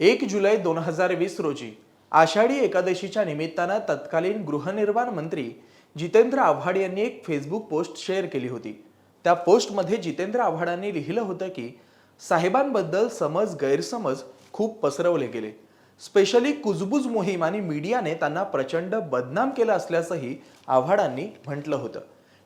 एक जुलै दोन हजार वीस रोजी आषाढी एकादशीच्या निमित्तानं तत्कालीन गृहनिर्माण मंत्री जितेंद्र आव्हाड यांनी एक फेसबुक पोस्ट शेअर केली होती. त्या पोस्टमध्ये जितेंद्र आव्हाडांनी लिहिलं होतं की साहेबांबद्दल समज गैरसमज खूप पसरवले गेले. स्पेशली कुजबुज मोहीम आणि मीडियाने त्यांना प्रचंड बदनाम केलं असल्याचंही आव्हाडांनी म्हटलं होतं.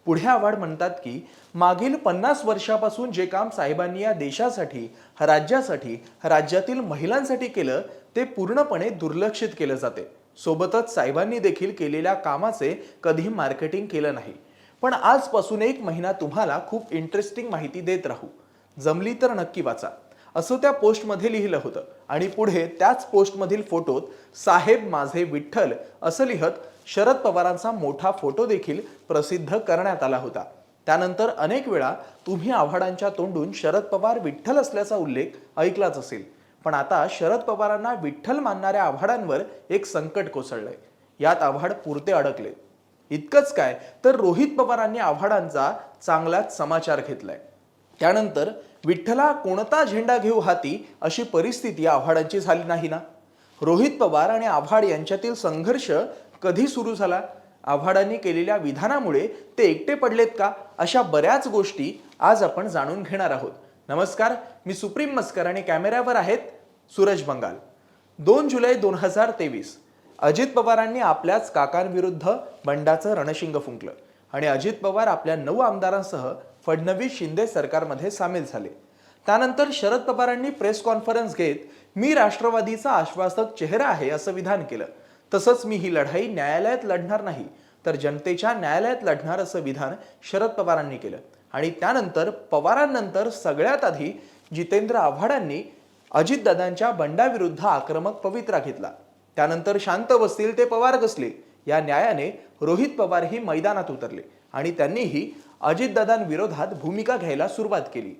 पुढे आव्हाड म्हणतात की मागील पन्नास वर्षापासून जे काम साहेबांनी या देशासाठी राज्यासाठी राज्यातील महिलांसाठी केलं ते पूर्णपणे दुर्लक्षित केलं जाते. सोबतच साहेबांनी देखील केलेल्या कामाचे कधी मार्केटिंग केलं नाही. पण आजपासून एक महिना तुम्हाला खूप इंटरेस्टिंग माहिती देत राहू. जमली तर नक्की वाचा. असं त्या पोस्टमध्ये लिहिलं होतं. आणि पुढे त्याच पोस्टमधील फोटोत साहेब माझे विठ्ठल असं लिहत शरद पवारांचा मोठा फोटो देखील प्रसिद्ध करण्यात आला होता. त्यानंतर अनेक वेळा तुम्ही आव्हाडांच्या तोंडून शरद पवार विठ्ठल असल्याचा उल्लेख ऐकलाच असेल. पण आता शरद पवारांना विठ्ठल मानणाऱ्या आव्हाडांवर एक संकट कोसळलंय. यात आव्हाड पुरते अडकले. इतकंच काय तर रोहित पवारांनी आव्हाडांचा चांगलाच समाचार घेतलाय. त्यानंतर विठ्ठला कोणता झेंडा घेऊ हाती अशी परिस्थिती आव्हाडांची झाली नाही ना? रोहित पवार आणि आव्हाड यांच्यातील संघर्ष कधी सुरू झाला? आव्हाडांनी केलेल्या विधानामुळे ते एकटे पडलेत का? अशा बऱ्याच गोष्टी आज आपण जाणून घेणार आहोत. नमस्कार मी सुप्रीम मस्कर आणि कॅमेऱ्यावर आहेत सूरज बंगाल. दोन जुलै दोन हजार तेवीस अजित पवारांनी आपल्याच काकांविरुद्ध बंडाचं रणशिंग फुंकलं आणि अजित पवार आपल्या नऊ आमदारांसह फडणवीस शिंदे सरकारमध्ये सामील झाले. त्यानंतर शरद पवारांनी प्रेस कॉन्फरन्स घेत मी राष्ट्रवादीचा आश्वासक चेहरा आहे असं विधान केलं. तसंच मी ही लढाई न्यायालयात लढणार नाही तर जनतेच्या न्यायालयात लढणार असं विधान शरद पवारांनी केलं. आणि त्यानंतर पवारांनंतर सगळ्यात आधी जितेंद्र आव्हाडांनी अजितदादांच्या बंडाविरुद्ध आक्रमक पवित्रा घेतला. त्यानंतर शांत बसतील ते पवार कसले? या न्यायाने रोहित पवार ही मैदानात उतरले आणि त्यांनीही अजितदादांविरोधात भूमिका घ्यायला सुरुवात केली.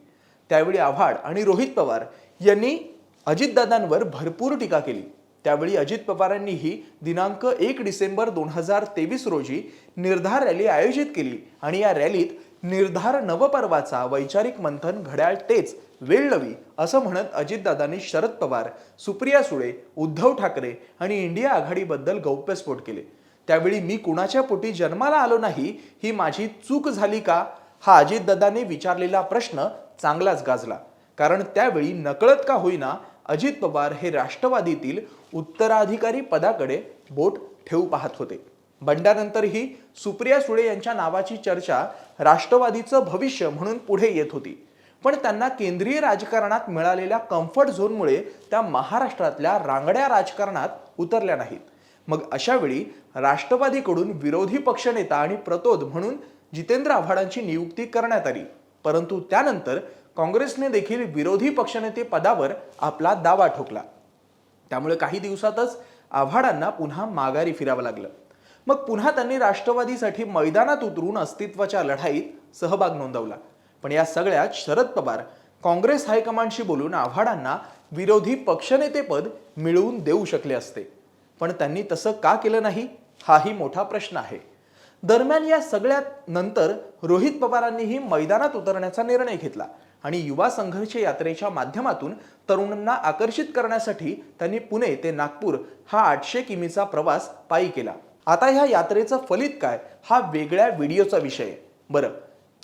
त्यावेळी आव्हाड आणि रोहित पवार यांनी अजितदादांवर भरपूर टीका केली. त्यावेळी अजित पवारांनीही दिनांक एक डिसेंबर दोन हजार तेवीस रोजी निर्धार रॅली आयोजित केली. आणि या रॅलीत निर्धार नवपर्वाचा वैचारिक मंथन घड्याळ तेच वेळ नवी असं म्हणत अजितदादांनी शरद पवार सुप्रिया सुळे उद्धव ठाकरे आणि इंडिया आघाडीबद्दल गौप्यस्फोट केले. त्यावेळी मी कुणाच्या पोटी जन्माला आलो नाही ही माझी चूक झाली का? हा अजितदादांनी विचारलेला प्रश्न चांगलाच गाजला. कारण त्यावेळी नकळत का होईना अजित पवार हे राष्ट्रवादीतील उत्तराधिकारी पदाकडे बोट ठेवू पाहत होते. बंडानंतरही सुप्रिया सुळे यांच्या नावाची चर्चा राष्ट्रवादीचं भविष्य म्हणून पुढे येत होती. पण त्यांना केंद्रीय राजकारणात मिळालेल्या कम्फर्ट झोनमुळे त्या महाराष्ट्रातल्या रांगड्या राजकारणात उतरल्या नाहीत. मग अशावेळी राष्ट्रवादीकडून विरोधी पक्षनेता आणि प्रतोद म्हणून जितेंद्र आव्हाडांची नियुक्ती करण्यात आली. परंतु त्यानंतर काँग्रेसने देखील विरोधी पक्षनेते पदावर आपला दावा ठोकला. त्यामुळे काही दिवसातच आव्हाडांना पुन्हा माघारी फिरावं लागलं. मग पुन्हा त्यांनी राष्ट्रवादीसाठी मैदानात उतरून अस्तित्वाच्या लढाईत सहभाग नोंदवला. पण या सगळ्यात शरद पवार काँग्रेस हायकमांडशी बोलून आव्हाडांना विरोधी पक्षनेतेपद मिळवून देऊ शकले असते. पण त्यांनी तसं का केलं नाही हाही मोठा प्रश्न आहे. दरम्यान या सगळ्यात नंतर रोहित पवारांनीही मैदानात उतरण्याचा निर्णय घेतला. आणि युवा संघर्ष यात्रेच्या माध्यमातून तरुणांना आकर्षित करण्यासाठी त्यांनी पुणे ते नागपूर हा आठशे किमीचा प्रवास पायी केला. आता ह्या यात्रेचं फलित काय? हा वेगळ्या व्हिडिओचा विषय बरं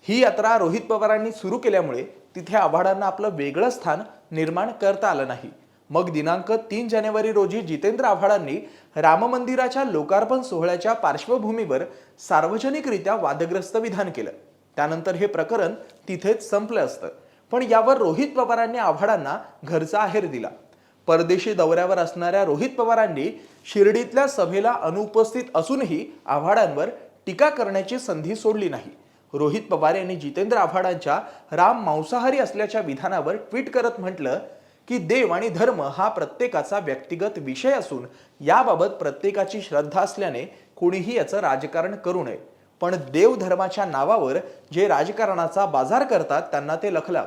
ही यात्रा रोहित पवारांनी सुरू केल्यामुळे तिथे आव्हाडांना आपलं वेगळं स्थान निर्माण करता आलं नाही. मग दिनांक तीन जानेवारी रोजी जितेंद्र आव्हाडांनी राम मंदिराच्या लोकार्पण सोहळ्याच्या पार्श्वभूमीवर सार्वजनिकरित्या वादग्रस्त विधान केलं. त्यानंतर हे प्रकरण तिथेच संपलं असतं. पण यावर रोहित पवारांनी आव्हाडांना घरचा आहेर दिला. परदेशी दौऱ्यावर असणाऱ्या रोहित पवारांनी शिर्डीतल्या सभेला अनुपस्थित असूनही आव्हाडांवर टीका करण्याची संधी सोडली नाही. रोहित पवार यांनी जितेंद्र आव्हाडांच्या राम मांसाहारी असल्याच्या विधानावर ट्विट करत म्हटलं की देव आणि धर्म हा प्रत्येकाचा व्यक्तिगत विषय असून याबाबत प्रत्येकाची श्रद्धा असल्याने कोणीही याचं राजकारण करू नये. पण देव धर्माच्या नावावर जे राजकारणाचा बाजार करतात त्यांना ते लखला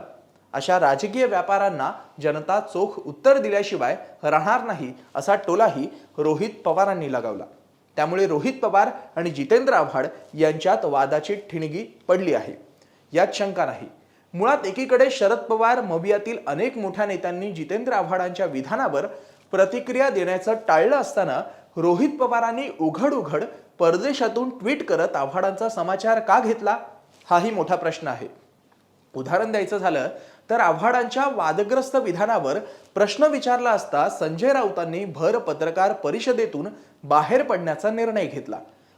अशा राजकीय व्यापाऱ्यांना जनता चोख उत्तर दिल्याशिवाय राहणार नाही असा टोलाही रोहित पवारांनी लगावला. त्यामुळे रोहित पवार आणि जितेंद्र आव्हाड यांच्यात वादाची ठिणगी पडली आहे. यात शंका नाही. मुळात एकीकडे शरद पवार मवियातील अनेक मोठ्या नेत्यांनी जितेंद्र आव्हाडांच्या विधानावर प्रतिक्रिया देण्याचं टाळलं असताना रोहित पवारांनी उघड उघड परदेशातून ट्विट करत आव्हाडांचा समाचार का घेतला? हाही मोठा प्रश्न आहे. उदाहरण द्यायचं झालं तर आव्हाडांच्या वादग्रस्त विधानावर प्रश्न विचारला असता संजय राऊतांनी भर पत्रकार परिषदेतून बाहेर पडण्याचा निर्णय घेतला.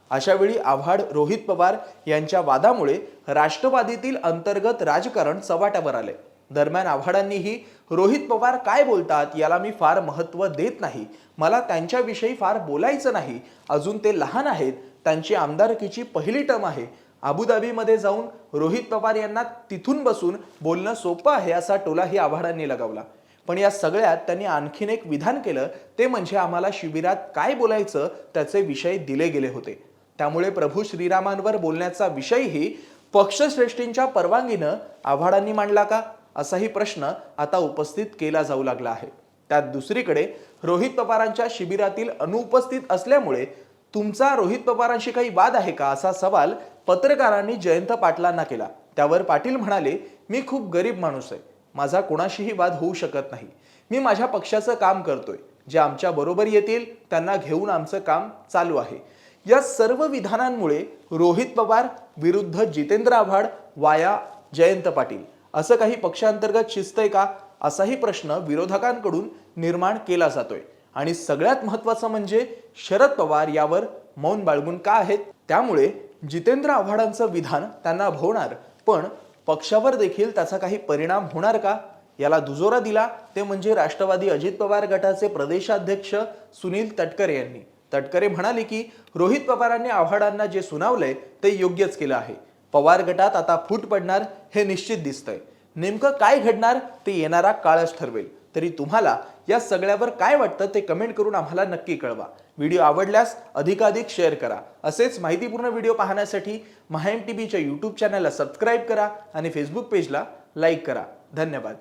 अशावेळी आव्हाड रोहित पवार यांच्या वादामुळे राष्ट्रवादीतील अंतर्गत राजकारण चव्हाट्यावर आले. दरम्यान आव्हाडांनीही रोहित पवार काय बोलतात याला मी फार महत्त्व देत नाही. मला त्यांच्याविषयी फार बोलायचं नाही. अजून ते लहान आहेत. त्यांची आमदारकीची पहिली टर्म आहे. अबुधाबीमध्ये जाऊन रोहित पवार यांना तिथून बसून बोलणं सोपं आहे असा टोलाही आव्हाडांनी लगावला. पण या सगळ्यात त्यांनी आणखीन एक विधान केलं ते म्हणजे आम्हाला शिबिरात काय बोलायचं त्याचे विषय दिले गेले होते. त्यामुळे प्रभू श्रीरामांवर बोलण्याचा विषयही पक्षश्रेष्ठींच्या परवानगीनं आव्हाडांनी मांडला का? असाही प्रश्न आता उपस्थित केला जाऊ लागला आहे. त्यात दुसरीकडे रोहित पवारांच्या शिबिरातील अनुपस्थित असल्यामुळे तुमचा रोहित पवारांशी काही वाद आहे का असा सवाल पत्रकारांनी जयंत पाटलांना केला. त्यावर पाटील म्हणाले मी खूप गरीब माणूस आहे. माझा कोणाशीही वाद होऊ शकत नाही. मी माझ्या पक्षाचं काम करतोय. जे आमच्या बरोबर येतील त्यांना घेऊन आमचं काम चालू आहे. या सर्व विधानांमुळे रोहित पवार विरुद्ध जितेंद्र आव्हाड वाया जयंत पाटील. असं काही पक्षांतर्गत शिस्तय का? असाही प्रश्न विरोधकांकडून निर्माण केला जातोय. आणि सगळ्यात महत्वाचं म्हणजे शरद पवार यावर मौन बाळगून का आहेत? त्यामुळे जितेंद्र आव्हाडांचं विधान त्यांना भोवणार पण पक्षावर देखील त्याचा काही परिणाम होणार का? याला दुजोरा दिला ते म्हणजे राष्ट्रवादी अजित पवार गटाचे प्रदेशाध्यक्ष सुनील तटकरे यांनी. तटकरे म्हणाले की रोहित पवारांनी आव्हाडांना जे सुनावलंय ते योग्यच केलं आहे. पवार गटात आता फूट पडणार हे निश्चित दिसतंय. नेमकं काय घडणार ते येणारा काळच ठरवेल. तरी तुम्हाला या सगळ्यावर काय वाटतं ते कमेंट करून आम्हाला नक्की कळवा. व्हिडिओ आवडल्यास अधिकाधिक शेअर करा. असेच माहितीपूर्ण व्हिडिओ पाहण्यासाठी महाएम टी व्हीच्या यूट्यूब चॅनलला सबस्क्राईब करा आणि फेसबुक पेजला लाईक करा. धन्यवाद.